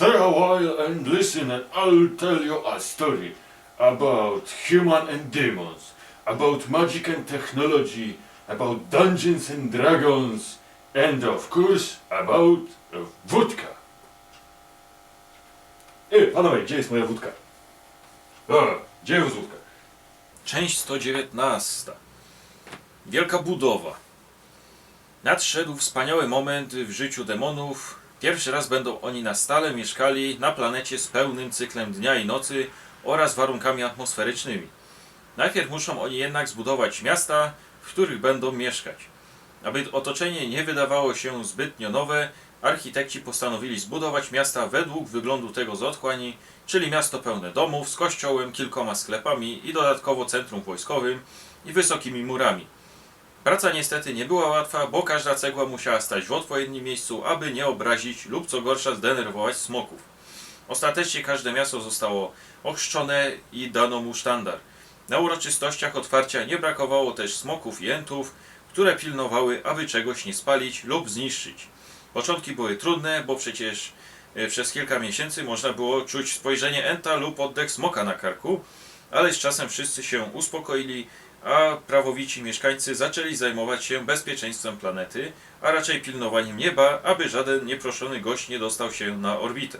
Stay a while and listen, and I'll tell you a story about human and demons, about magic and technology, about dungeons and dragons, and of course about wódka. Ej, panowie, gdzie jest moja wódka? O, gdzie jest wódka? Część 119. Wielka budowa. Nadszedł wspaniały moment w życiu demonów. Pierwszy raz będą oni na stale mieszkali na planecie z pełnym cyklem dnia i nocy oraz warunkami atmosferycznymi. Najpierw muszą oni jednak zbudować miasta, w których będą mieszkać. Aby otoczenie nie wydawało się zbytnio nowe, architekci postanowili zbudować miasta według wyglądu tego z otchłani, czyli miasto pełne domów z kościołem, kilkoma sklepami i dodatkowo centrum wojskowym i wysokimi murami. Praca niestety nie była łatwa, bo każda cegła musiała stać w odpowiednim miejscu, aby nie obrazić lub co gorsza zdenerwować smoków. Ostatecznie każde miasto zostało ochrzczone i dano mu sztandar. Na uroczystościach otwarcia nie brakowało też smoków i entów, które pilnowały, aby czegoś nie spalić lub zniszczyć. Początki były trudne, bo przecież e, przez kilka miesięcy można było czuć spojrzenie enta lub oddech smoka na karku, ale z czasem wszyscy się uspokoili, a prawowici mieszkańcy zaczęli zajmować się bezpieczeństwem planety, a raczej pilnowaniem nieba, aby żaden nieproszony gość nie dostał się na orbitę.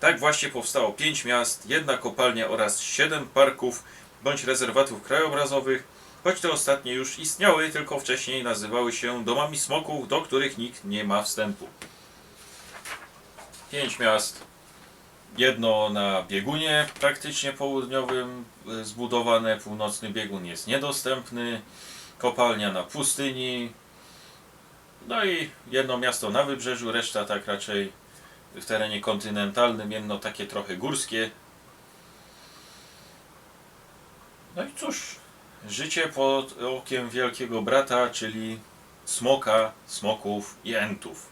Tak właśnie powstało pięć miast, jedna kopalnia oraz siedem parków bądź rezerwatów krajobrazowych, choć te ostatnie już istniały, tylko wcześniej nazywały się domami smoków, do których nikt nie ma wstępu. Pięć miast, jedno na biegunie praktycznie południowym y, zbudowane, północny biegun jest niedostępny, kopalnia na pustyni, no i jedno miasto na wybrzeżu, reszta tak raczej w terenie kontynentalnym, jedno takie trochę górskie. No i cóż, życie pod okiem wielkiego brata, czyli smoka, smoków i entów.